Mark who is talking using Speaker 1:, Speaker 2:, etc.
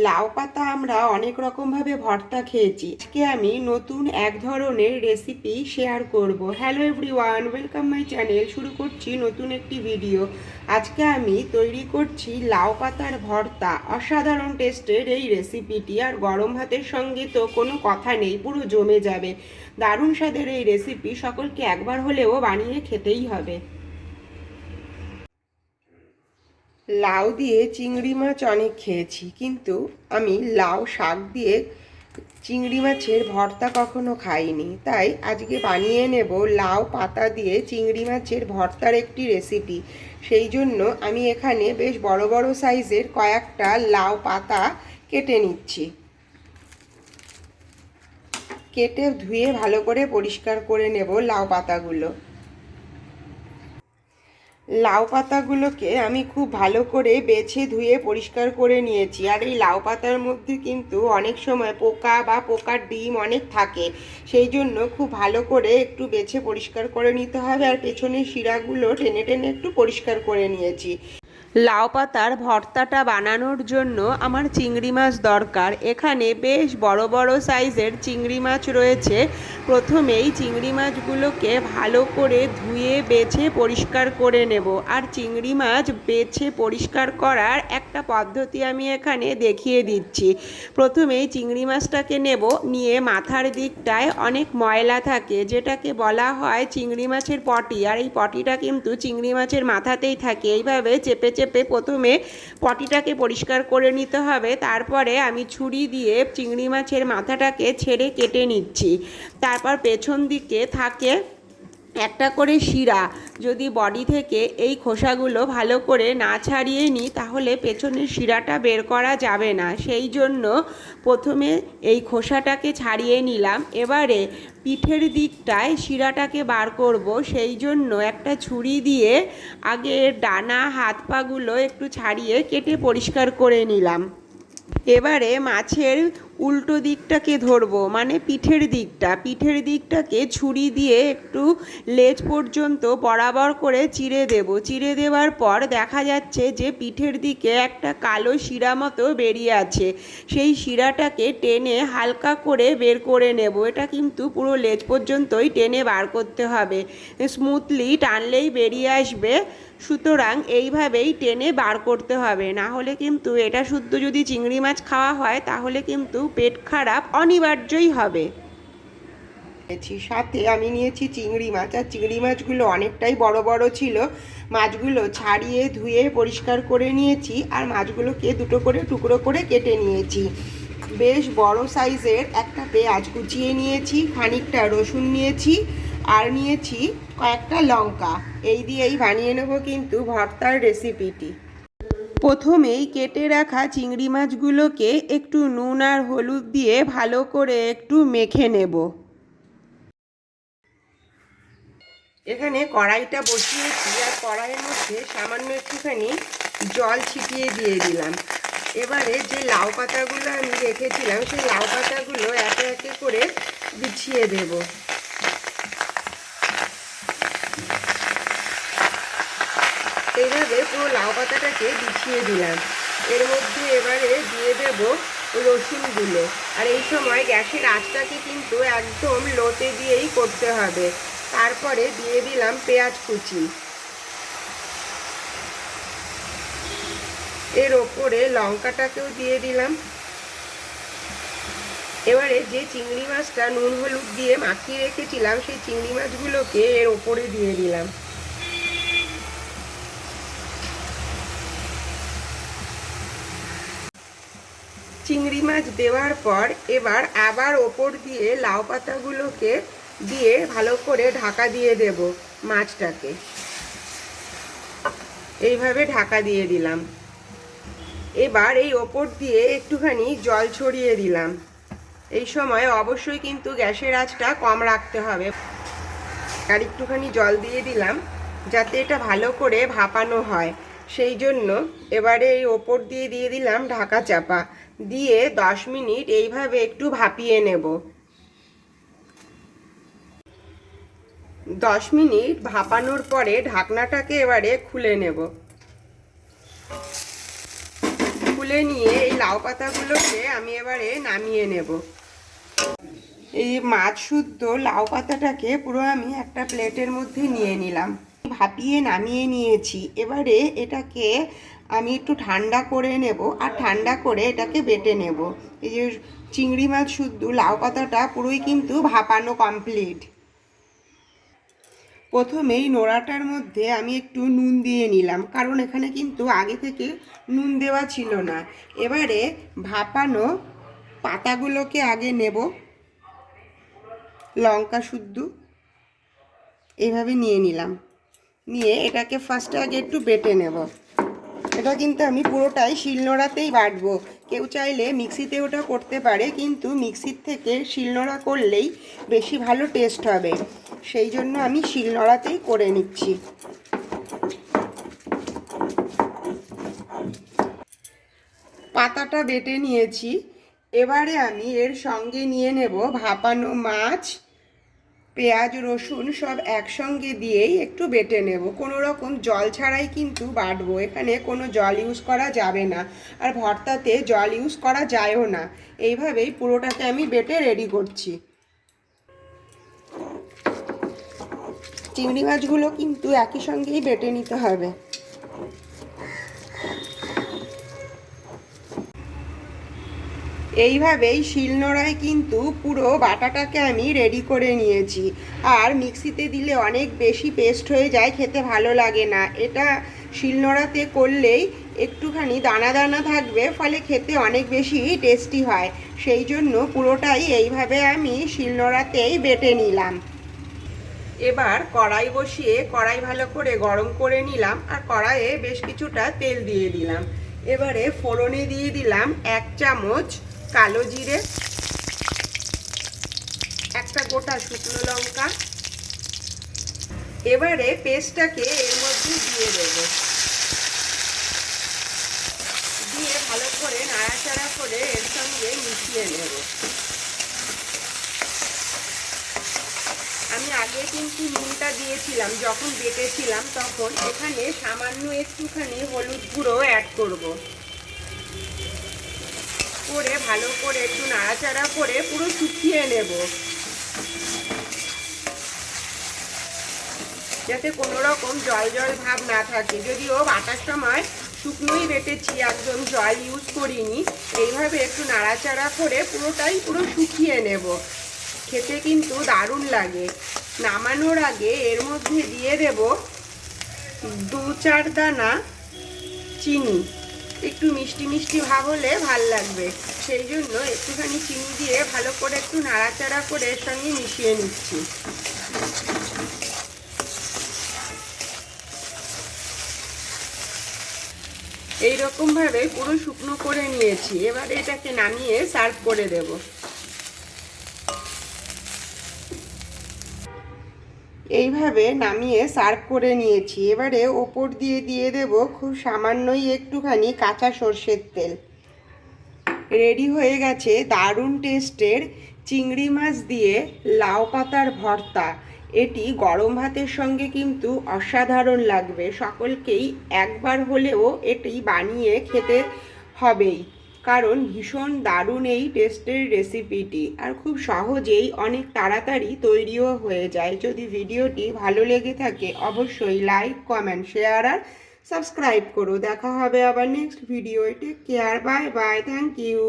Speaker 1: লাউ পাতা আমরা অনেক রকমভাবে ভর্তা খেয়েছি। আজকে আমি নতুন এক ধরনের রেসিপি শেয়ার করব। Hello everyone welcome my channel শুরু করছি নতুন একটি ভিডিও আজকে আমি তৈরি করছি লাউ পাতার ভর্তা। অসাধারণ টেস্টের এই রেসিপিটি আর গরম ভাতের সঙ্গে তো কোনো কথা নেই, পুরো জমে যাবে। দারুণ স্বাদের এই রেসিপি সকলকে একবার হলেও বানিয়ে খেতেই হবে। লাউ দিয়ে চিংড়ি মাছ অনেক খেয়েছি, কিন্তু আমি লাউ শাক দিয়ে চিংড়ি মাছের ভর্তা কখনো খাইনি। তাই আজকে বানিয়ে নেব লাউ পাতা দিয়ে চিংড়ি মাছের ভর্তার একটি রেসিপি। সেই জন্য আমি এখানে বেশ বড় বড় সাইজের কয়েকটা লাউ পাতা কেটে নিচ্ছি। কেটে ধুয়ে ভালো করে পরিষ্কার করে নেব লাউ পাতাগুলো। লাউ পাতাগুলোকে আমি খুব ভালো করে বেছে ধুয়ে পরিষ্কার করে নিয়েছি। আর এই লাউ পাতার মধ্যে কিন্তু অনেক সময় পোকা বা পোকার ডিম অনেক থাকে। সেই জন্য খুব ভালো করে একটু বেছে পরিষ্কার করে নিতে হবে। আর পেছনের শিরাগুলো টেনে টেনে একটু পরিষ্কার করে নিয়েছি। লাউ পাতার ভর্তাটা বানানোর জন্য আমার চিংড়ি মাছ দরকার। এখানে বেশ বড় বড় সাইজের চিংড়ি মাছ রয়েছে। প্রথমেই চিংড়ি মাছগুলোকে ভালো করে ধুয়ে, বেছে, পরিষ্কার করে নেব। আর চিংড়ি মাছ বেছে, পরিষ্কার করার একটা পদ্ধতি আমি এখানে দেখিয়ে দিচ্ছি। প্রথমেই চিংড়ি মাছটাকে নেব। নিয়ে মাথার দিকটায় অনেক ময়লা থাকে, যেটাকে বলা হয় চিংড়ি মাছের পটি। আর এই পটিটা কিন্তু চিংড়ি মাছের মাথাতেই থাকে। এইভাবে চেপে চেপে প্রথমে পটিটাকে পরিষ্কার করে নিতে হবে। তারপরে আমি ছুরি দিয়ে চিংড়ি মাছের মাথাটাকে ছেড়ে কেটে নিচ্ছি। তারপর পেছন দিকে থাকে একটা করে শিরা যদি বডি থেকে এই খোসাগুলো ভালো করে না ছাড়িয়ে নিই, তাহলে পেছনের শিরাটা বের করা যাবে না। সেই জন্য প্রথমে এই খোসাটাকে ছাড়িয়ে নিলাম। এবারে পিঠের দিকটায় শিরাটাকে বার করব। সেই জন্য একটা ছুরি দিয়ে আগে ডানা, হাত পাগুলো একটু ছাড়িয়ে কেটে পরিষ্কার করে নিলাম। এবারে মাছের উল্টো দিকটাকে ধরবো মানে পিঠের দিকটা। পিঠের দিকটাকে ছুরি দিয়ে একটু লেজ পর্যন্ত বরাবর করে চিড়ে দেব। চিড়ে দেওয়ার পর দেখা যাচ্ছে যে পিঠের দিকে একটা কালো শিরা মতো বেরিয়ে আছে। সেই শিরাটাকে টেনে হালকা করে বের করে নেব। এটা কিন্তু পুরো লেজ পর্যন্তই টেনে বার করতে হবে। স্মুথলি টানলেই বেরিয়ে আসবে। সুতরাং এইভাবেই টেনে বার করতে হবে। না হলে কিন্তু এটা শুদ্ধ যদি চিংড়ি মাছ খাওয়া হয়, তাহলে কিন্তু পেট খারাপ অনিবার্যই হবে। সাথে আমি নিয়েছি চিংড়ি মাছ। আর চিংড়ি মাছগুলো অনেকটাই বড় বড় ছিল। মাছগুলো ছাড়িয়ে ধুয়ে পরিষ্কার করে নিয়েছি। আর মাছগুলোকে দুটো করে টুকরো করে কেটে নিয়েছি। বেশ বড় সাইজের একটা পেঁয়াজ কুচিয়ে নিয়েছি, খানিকটা রসুন নিয়েছি, আর নিয়েছি কয়েকটা লঙ্কা। এই দিয়েই বানিয়ে নেব কিন্তু ভর্তার রেসিপিটি প্রথমেই কেটে রাখা চিংড়ি মাছগুলোকে একটু নুন আর হলুদ দিয়ে ভালো করে একটু মেখে নেব। এখানে কড়াইটা বসিয়েছি আর কড়াইয়ের মধ্যে সামান্য একটুখানি জল ছিটিয়ে দিয়ে দিলাম। এবারে যে লাউ পাতাগুলো আমি রেখেছিলাম, সেই লাউ পাতাগুলো একে একে করে বিছিয়ে দেবো। এইভাবে পুরো লাউ পাতাটাকে বিছিয়ে দিলাম। এর মধ্যে এবারে দিয়ে দেব রসুনগুলো। আর এই সময় গ্যাসের আঁচটাকে কিন্তু একদম লোতে দিয়েই করতে হবে। তারপরে দিয়ে দিলাম পেঁয়াজ কুচি। এর ওপরে লঙ্কাটাকেও দিয়ে দিলাম। এবারে যে চিংড়ি মাছটা নুন হলুদ দিয়ে মাখিয়ে রেখেছিলাম, সেই চিংড়ি মাছগুলোকে এর ওপরে দিয়ে দিলাম। চিংড়ি মাছ দেওয়ার পর এবার আবার ওপর দিয়ে লাউ পাতাগুলোকে দিয়ে ভালো করে ঢাকা দিয়ে দেব মাছটাকে। এইভাবে ঢাকা দিয়ে দিলাম। এবার এই ওপর দিয়ে একটুখানি জল ছড়িয়ে দিলাম। এই সময় অবশ্যই কিন্তু গ্যাসের আঁচটা কম রাখতে হবে। আর একটুখানি জল দিয়ে দিলাম যাতে এটা ভালো করে ভাপানো হয়। সেই জন্য এবারে এই ওপর দিয়ে দিয়ে দিলাম ঢাকা চাপা। দিয়ে দশ মিনিট এইভাবে একটু ভাপিয়ে নেব। দশ মিনিট ভাপানোর পরে ঢাকনাটাকে এবারে খুলে নেব। খুলে নিয়ে এই লাউ পাতাগুলোকে আমি এবারে নামিয়ে নেব। এই মাছ শুদ্ধ লাউ পাতাটাকে পুরো আমি একটা প্লেটের মধ্যে নিয়ে নিলাম। ভাপিয়ে নামিয়ে নিয়েছি। এবারে এটাকে আমি একটু ঠান্ডা করে নেব আর ঠান্ডা করে এটাকে বেটে নেব। এই যে চিংড়ি মাছ শুদ্ধ, লাউ পাতাটা পুরোই কিন্তু ভাপানো কমপ্লিট প্রথমেই নোড়াটার মধ্যে আমি একটু নুন দিয়ে নিলাম, কারণ এখানে কিন্তু আগে থেকে নুন দেওয়া ছিল না। এবারে ভাপানো পাতাগুলোকে আগে নেব। লঙ্কা শুদ্ধ এইভাবে নিয়ে নিলাম। নিয়ে এটাকে ফার্স্টে আগে একটু বেটে নেব। এটা কিন্তু আমি পুরোটাই শিলনোড়াতেই বাটবো। কেউ চাইলে মিক্সিতে ওটা করতে পারে, কিন্তু মিক্সির থেকে শিলনোড়া করলেই বেশি ভালো টেস্ট হবে। সেই জন্য আমি শিলনোড়াতেই করে নিচ্ছি। পাতাটা বেটে নিয়েছি। এবারে আমি এর সঙ্গে নিয়ে নেব ভাপানো মাছ পেঁয়াজ, রসুন সব একসঙ্গে দিয়েই একটু বেটে নেব। কোনো রকম জল ছাড়াই কিন্তু বাটবো। এখানে কোনো জল ইউজ করা যাবে না। আর ভর্তাতে জল ইউজ করা যায়ও না। এইভাবেই পুরোটাকে আমি বেটে রেডি করছি। চিংড়ি মাছগুলো কিন্তু একই সঙ্গেই বেটে নিতে হবে। এইভাবেই শিলনোড়ায় কিন্তু পুরো বাটাটাকে আমি রেডি করে নিয়েছি। আর মিক্সিতে দিলে অনেক বেশি পেস্ট হয়ে যায়, খেতে ভালো লাগে না। এটা শিলনোড়াতে করলেই একটুখানি দানা দানা থাকবে, ফলে খেতে অনেক বেশি টেস্টি হয়। সেই জন্য পুরোটাই এইভাবে আমি শিলনোড়াতেই বেটে নিলাম। এবার কড়াই বসিয়ে কড়াই ভালো করে গরম করে নিলাম, আর কড়াইয়ে বেশ কিছুটা তেল দিয়ে দিলাম। এবারে ফোড়নে দিয়ে দিলাম এক চামচ কালো জিরে, একটা গোটা শুকনো লঙ্কা। এবারে পেস্টটাকে এর মধ্যে দিয়ে দেব। দিয়ে ভালো করে নাড়াচাড়া করে এর সঙ্গে মিশিয়ে নেব। আমি আগে কিন্তু নুনটা দিয়েছিলাম, যখন বেটেছিলাম তখন। এখানে সামান্য একটুখানি হলুদ গুঁড়ো অ্যাড করব। করে, ভালো করে একটু নাড়াচাড়া করে পুরো শুকিয়ে নেব। যাতে কোনো রকম জল জল ভাব না থাকে। যদিও বাটার সময় শুকনোই বেটেছি, একদম জল ইউজ করিনি। এইভাবে একটু নাড়াচাড়া করে পুরোটাই পুরো শুকিয়ে নেব। খেতে কিন্তু দারুণ লাগে। নামানোর আগে এর মধ্যে দিয়ে দেব দু চার দানা চিনি। একটু মিষ্টি মিষ্টি ভাব হলে ভালো লাগবে। সেই জন্য একটুখানি চিনি দিয়ে ভালো করে একটু নাড়াচাড়া করে এর সঙ্গে মিশিয়ে নিচ্ছি। এইরকমভাবে পুরো শুকনো করে নিয়েছি। এবার এটাকে নামিয়ে সার্ভ করে দেবো। এইভাবে নামিয়ে সার্ভ করে নিয়েছি। এবারে ওপর দিয়ে দিয়ে দেব খুব সামান্যই একটুখানি কাঁচা সর্ষের তেল। রেডি হয়ে গেছে দারুণ টেস্টের চিংড়ি মাছ দিয়ে লাউ পাতার ভর্তা। এটি গরম ভাতের সঙ্গে কিন্তু অসাধারণ লাগবে। সকলকেই একবার হলেও এটি বানিয়ে খেতে হবেই। কারণ ভীষণ দারুণ এই টেস্টের রেসিপিটি আর খুব সহজেই অনেক তাড়াতাড়ি তৈরিও হয়ে যায়। যদি ভিডিওটি ভালো লেগে থাকে, অবশ্যই লাইক কমেন্ট শেয়ার আর সাবস্ক্রাইব করো। দেখা হবে আবার next video take care bye bye thank you